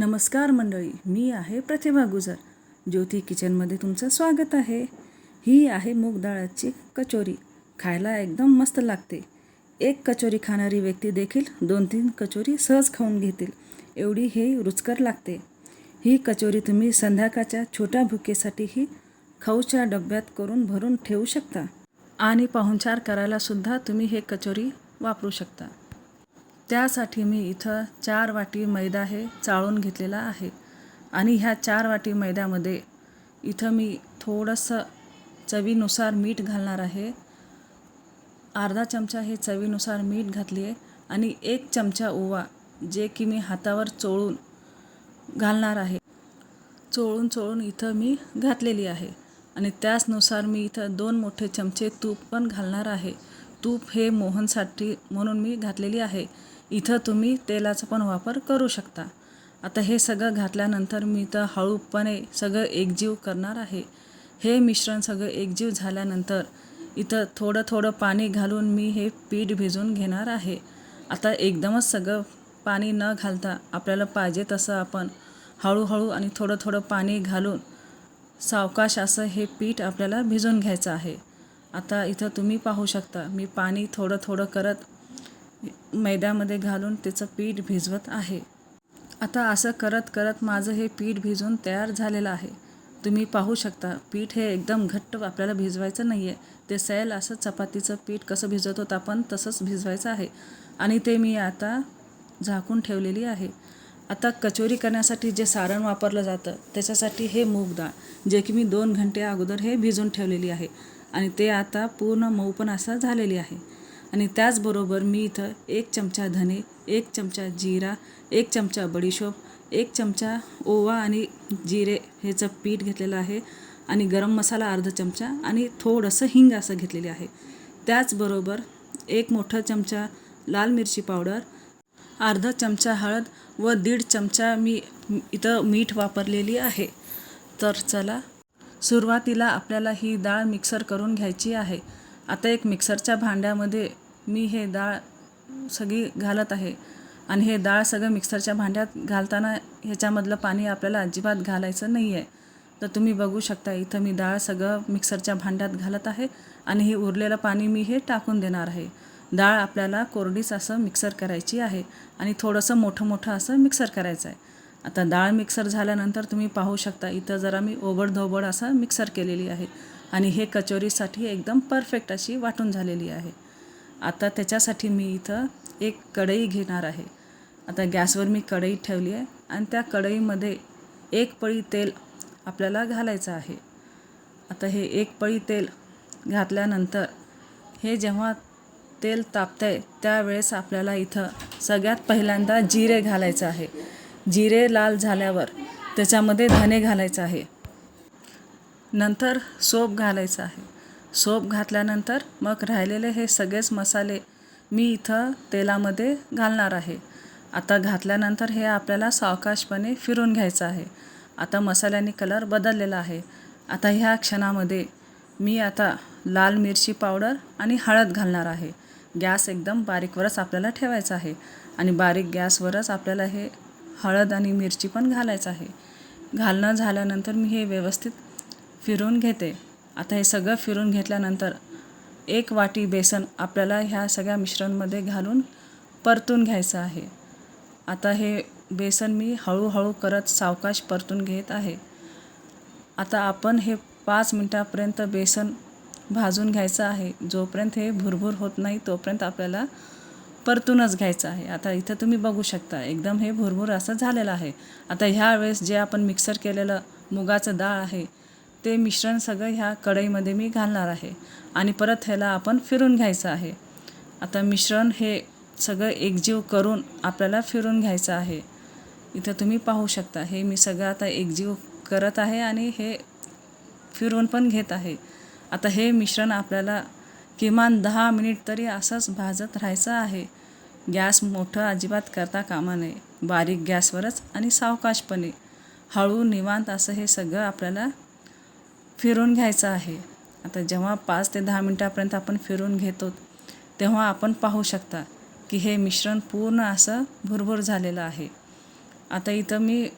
नमस्कार मंडळी मी आहे प्रतिभा गुजर. ज्योती किचनमध्ये तुमचं स्वागत आहे. ही आहे मूग डाळाची कचोरी. खायला एकदम मस्त लागते. एक कचोरी खाणारी व्यक्ती देखील दोन तीन कचोरी सहज खाऊन घेतील. एवढी हे रुचकर लागते. ही कचोरी तुम्ही संध्याकाळच्या छोट्या भुकेसाठीही खाऊच्या डब्यात करून भरून ठेवू शकता. आणि पाहुणचार करायलासुद्धा तुम्ही हे कचोरी वापरू शकता. त्यासाठी मी इथं चार वाटी मैदा हे चाळून घेतलेला आहे. आणि ह्या चार वाटी मैद्यामध्ये इथं मी थोडंसं चवीनुसार मीठ घालणार आहे. अर्धा चमचा हे चवीनुसार मीठ घातली आहे आणि एक चमचा ओवा जे की मी हातावर चोळून घालणार आहे. चोळून चोळून इथं मी घातलेली आहे. आणि त्याचनुसार मी इथं दोन मोठे चमचे तूप पण घालणार आहे. तूप हे मोहनसाठी म्हणून मी घातलेली आहे. इथं तुम्ही तेलाचा पण वापर करू शकता. आता हे सगळं घातल्यानंतर मी इथं हळूपणे सगळं एकजीव करणार आहे. हे मिश्रण सगळं एकजीव झाल्यानंतर इथं थोडं थोडं पाणी घालून मी हे पीठ भिजून घेणार आहे. आता एकदमच सगळं पाणी न घालता आपल्याला पाहिजे तसं आपण हळूहळू आणि थोडं थोडं पाणी घालून सावकाश असं हे पीठ आपल्याला भिजून घ्यायचं आहे. आता इथं तुम्ही पाहू शकता मी पाणी थोडं थोडं करत मैद्यामध्ये घालून त्याचं पीठ भिजवत आहे. आता असं करत करत माझं हे पीठ भिजून तयार झालेलं आहे. तुम्ही पाहू शकता पीठ हे एकदम घट्ट आपल्याला भिजवायचं नाही आहे ते सैल असं चपातीचं पीठ कसं भिजवत होतं आपण तसंच भिजवायचं आहे. आणि ते मी आता झाकून ठेवलेली आहे. आता कचोरी करण्यासाठी जे सारण वापरलं जातं त्याच्यासाठी हे मूग डाळ जे की मी दोन घंटे अगोदर हे भिजून ठेवलेली आहे. आणि ते आता पूर्ण मऊ पण असं झालेली आहे. आणि त्याचबरोबर मी इथं एक चमचा धने एक चमचा जिरा एक चमचा बडीशोप एक चमचा ओवा आणि जिरे ह्याचं पीठ घेतलेलं आहे आणि गरम मसाला अर्धा चमचा आणि थोडंसं हिंग असं घेतलेले आहे. त्याचबरोबर एक मोठा चमचा लाल मिरची पावडर अर्धा चमचा हळद व दीड चमचा मी इथं मीठ वापरलेली आहे. तर चला सुरुवातीला आपल्याला ही डाळ मिक्सर करून घ्यायची आहे. आता एक मिक्सरच्या भांड्यामध्ये मी हे डाळ सगळी घालत आहे. आणि हे डाळ सगळं मिक्सरच्या भांड्यात घालताना ह्याच्यामधलं पाणी आपल्याला अजिबात घालायचं नाही आहे तर तुम्ही बघू शकता इथं मी डाळ सगळं मिक्सरच्या भांड्यात घालत आहे आणि हे उरलेलं पाणी मी हे टाकून देणार आहे. डाळ आपल्याला कोरडीच असं मिक्सर करायची आहे आणि थोडंसं मोठं मोठं असं मिक्सर करायचं आहे. आता डाळ मिक्सर झाल्यानंतर तुम्ही पाहू शकता इथं जरा मी ओबडधोबड असं मिक्सर केलेली आहे आणि हे कचोरीसाठी एकदम परफेक्ट अशी वाटून झालेली आहे. आता त्याच्यासाठी मी इथं एक कढई घेणार आहे. आता गॅसवर मी कढई ठेवली आहे आणि त्या कढईमध्ये एक पळी तेल आपल्याला घालायचं आहे. आता हे एक पळी तेल घातल्यानंतर हे जेव्हा तेल तापतं आहे त्यावेळेस आपल्याला इथं सगळ्यात पहिल्यांदा जिरे घालायचं आहे. जिरे लाल झाल्यावर त्याच्यामध्ये धने घालायचं आहे. नंतर सोप घालायचं आहे. सोप घातल्यानंतर मग राहिलेले हे सगळेच मसाले मी इथं तेलामध्ये घालणार आहे. आता घातल्यानंतर हे आपल्याला सावकाशपणे फिरून घ्यायचं आहे. आता मसाल्याने कलर बदललेला आहे. आता ह्या क्षणामध्ये मी आता लाल मिरची पावडर आणि हळद घालणार आहे. गॅस एकदम बारीकवरच आपल्याला ठेवायचा आहे आणि बारीक गॅसवरच आपल्याला हे हळद आणि मिरची पण घालायचं आहे. घालणं झाल्यानंतर मी हे व्यवस्थित फिरून घेते. आता हे सगळं फिरून घेतल्यानंतर एक वाटी बेसन आपल्याला ह्या सगळ्या मिश्रणमध्ये घालून परतून घ्यायचं आहे. आता हे बेसन मी हळूहळू करत सावकाश परतून घेत आहे. आता आपण हे पाच मिनटापर्यंत बेसन भाजून घ्यायचं आहे. जोपर्यंत हे भुरभुर होत नाही तोपर्यंत आपल्याला परतूनच घ्यायचं आहे. आता इथं तुम्ही बघू शकता एकदम हे भुरभुर असं झालेलं आहे. आता ह्या वेळेस जे आपण मिक्सर केलेलं मुगाचं डाळ आहे ते मिश्रण सगळं ह्या कढईमध्ये मी घालणार आहे. आणि परत ह्याला आपण फिरून घ्यायचं आहे. आता मिश्रण हे सगळं एकजीव करून आपल्याला फिरून घ्यायचं आहे. इथं तुम्ही पाहू शकता हे मी सगळं आता एकजीव करत आहे आणि हे फिरवून पण घेत आहे. आता हे मिश्रण आपल्याला किमान दहा मिनिट तरी असंच भाजत राहायचं आहे. गॅस मोठं अजिबात करता कामा नये. बारीक गॅसवरच आणि सावकाशपणे. हळू निवांत असं हे सगळं आपल्याला फिरून घ्यायचं आहे. आता जेव्हा पाच ते दहा मिनटापर्यंत आपण फिरून घेतो तेव्हा आपण पाहू शकता की हे मिश्रण पूर्ण असं भुरभुर झालेलं आहे. आता इथं मी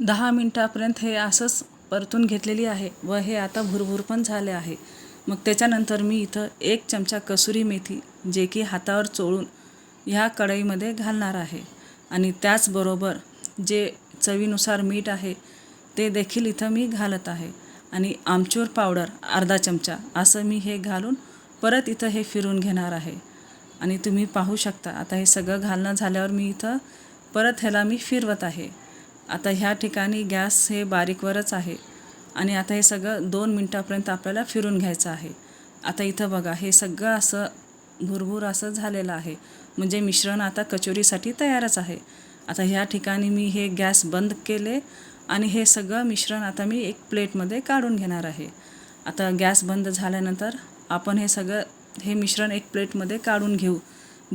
दहा मिनटापर्यंत हे असंच परतून घेतलेली आहे व हे आता भुरभुर पण झाले आहे. मग त्याच्यानंतर मी इथं एक चमचा कसुरी मेथी जे की हातावर चोळून ह्या कढईमध्ये घालणार आहे. आणि त्याचबरोबर जे चवीनुसार मीठ आहे ते देखील इथं मी घालत आहे. आणि आमचूर पावडर अर्धा चमचा असं मी हे घालून परत इथं हे फिरून घेणार आहे. आणि तुम्ही पाहू शकता आता हे सगळं घालणं झाल्यावर मी इथं परत ह्याला मी फिरवत आहे. आता ह्या ठिकाणी गॅस हे बारीकवरच आहे आणि आता हे सगळं दोन मिनटापर्यंत आपल्याला फिरून घ्यायचं आहे. आता इथं बघा हे सगळं असं भुरभुर असं झालेलं आहे. म्हणजे मिश्रण आता कचोरीसाठी तयारच आहे. आता ह्या ठिकाणी मी हे गॅस बंद केले आणि हे सगळं मिश्रण आता मी एक प्लेटमध्ये काढून घेणार आहे. आता गॅस बंद झाल्यानंतर आपण हे सगळं हे मिश्रण एक प्लेटमध्ये काढून घेऊ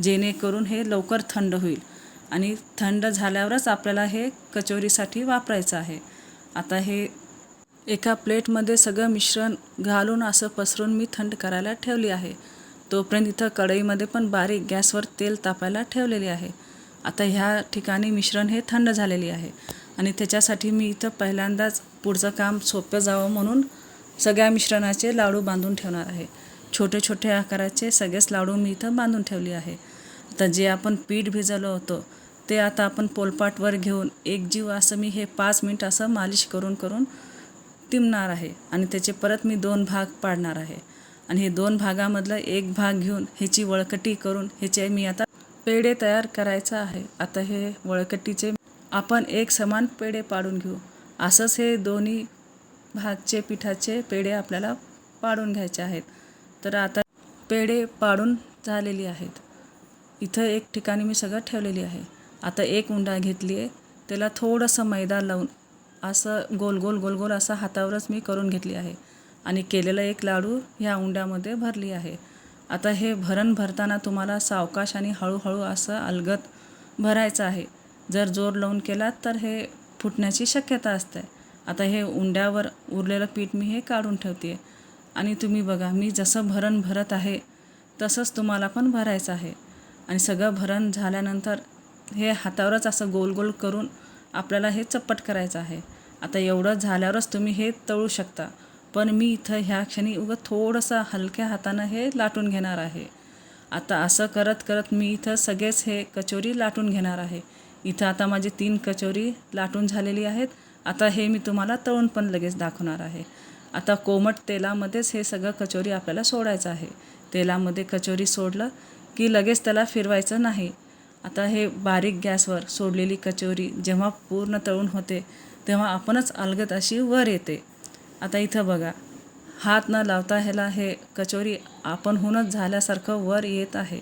जेणेकरून हे लवकर थंड होईल. आणि थंड झाल्यावरच आपल्याला हे कचोरीसाठी वापरायचं आहे. आता हे एका प्लेटमध्ये सगळं मिश्रण घालून असं पसरून मी थंड करायला ठेवली आहे. तोपर्यंत इथं कढईमध्ये पण बारीक गॅसवर तेल तापायला ठेवलेले आहे. आता ह्या ठिकाणी मिश्रण हे थंड झालेले आहे. आणि त्याच्यासाठी मी इथं पहिल्यांदाच पुढचं काम सोपं जावं म्हणून सगळ्या मिश्रणाचे लाडू बांधून ठेवणार आहे. छोटे छोटे आकाराचे सगळेच लाडू मी इथं बांधून ठेवले आहे. आता जे आपण पीठ भिजवलं होतं ते आता आपण पोलपाटवर घेऊन एक जीव असं मी हे पाच मिनिट असं मालिश करून करून तिमणार आहे आणि त्याचे परत मी दोन भाग पाडणार आहे. आणि हे दोन भागामधलं एक भाग घेऊन ह्याची वळकटी करून ह्याचे मी आता पेढे तयार करायचं आहे. आता हे वळकटीचे आपण एक समान पेढे पाडून घेऊ. असंच हे दोन्ही भागचे पिठाचे पेढे आपल्याला पाडून घ्यायचे आहेत. तर आता पेढे पाडून झालेली आहेत. इथं एक ठिकाणी मी सगळं ठेवलेली आहे. आता एक उंडा घेतली आहे. त्याला थोडंसं मैदा लावून असं गोल गोल गोल गोल असं हातावरच मी करून घेतली आहे. आणि केलेलं एक लाडू ह्या उंड्यामध्ये भरली आहे. आता हे भरण भरताना तुम्हाला सावकाश आणि हळूहळू असं अलगत भरायचं आहे. जर जोर लावून केलात तर हे फुटण्याची शक्यता असते. आता हे उंड्यावर उरलेलं पीठ मी हे काढून ठेवते आणि तुम्ही बघा मी जसं भरण भरत आहे तसंच तुम्हाला पण भरायचं आहे. आणि सगळं भरण झाल्यानंतर हे हातावरच असं गोल गोल करून आपल्याला हे चप्पट करायचं आहे. आता एवढं झाल्यावरच तुम्ही हे तळू शकता. पण मी इथं ह्या क्षणी उगं थोडंसं हलक्या हातानं हे लाटून घेणार आहे. आता असं करत करत मी इथं सगळेच हे कचोरी लाटून घेणार आहे. इथं आता माझी तीन कचोरी लाटून झालेली आहेत. आता हे मी तुम्हाला तळून पण लगेच दाखवणार आहे. आता कोमट तेलामध्येच हे सगळं कचोरी आपल्याला सोडायचं आहे. तेलामध्ये कचोरी सोडलं की लगेच त्याला फिरवायचं नाही. आता हे बारीक गॅसवर सोडलेली कचोरी जेव्हा पूर्ण तळून होते तेव्हा आपणच अलगत अशी वर येते. आता इथं बघा हात न लावता ह्याला हे कचोरी आपणहूनच झाल्यासारखं वर येत आहे.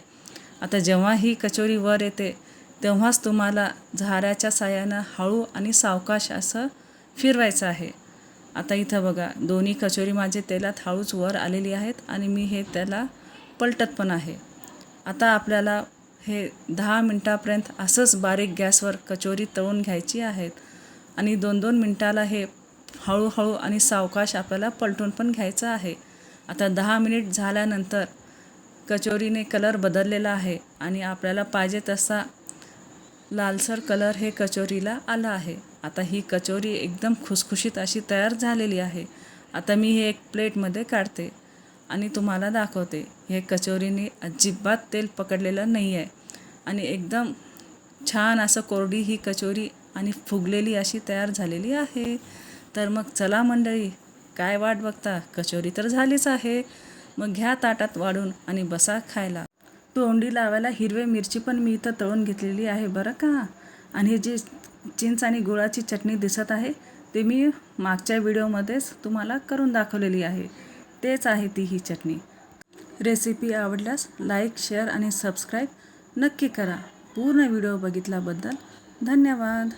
आता जेव्हा ही कचोरी वर येते तेव्हाच तुम्हाला झाऱ्याच्या साह्यानं हळू आणि सावकाश असं फिरवायचं आहे. आता इथं बघा दोन्ही कचोरी माझे तेलात हळूच वर आलेली आहेत आणि मी हे त्याला पलटत पण आहे. आता आपल्याला हे दहा मिनटापर्यंत असंच बारीक गॅसवर कचोरी तळून घ्यायची आहेत आणि दोन दोन मिनटाला हे हळूहळू आणि सावकाश आपल्याला पलटून पण घ्यायचं आहे. आता दहा मिनिट झाल्यानंतर कचोरीने कलर बदललेला आहे आणि आपल्याला पाहिजे तसा लालसर कलर हे कचोरीला आलं आहे. आता ही कचोरी एकदम खुसखुशीत अशी तयार झालेली आहे. आता मी हे एक प्लेटमध्ये काढते आणि तुम्हाला दाखवते. हे कचोरीने अजिबात तेल पकडलेलं नाही आहे आणि एकदम छान असं कोरडी ही कचोरी आणि फुगलेली अशी तयार झालेली आहे. तर मग चला मंडळी काय वाट बघता? कचोरी तर झालीच आहे. मग घ्या ताटात वाढून आणि बसा खायला. तोंडी लावायला हिरवे मिरची पण मी इथं तळून घेतलेली आहे बरं का? आणि हे जी चिंच आणि गुळाची चटणी दिसत आहे ते मी मागच्या व्हिडिओमध्येच तुम्हाला करून दाखवलेली आहे. तेच आहे ती ही चटणी. रेसिपी आवडल्यास लाईक शेअर आणि सबस्क्राईब नक्की करा. पूर्ण व्हिडिओ बघितल्याबद्दल धन्यवाद.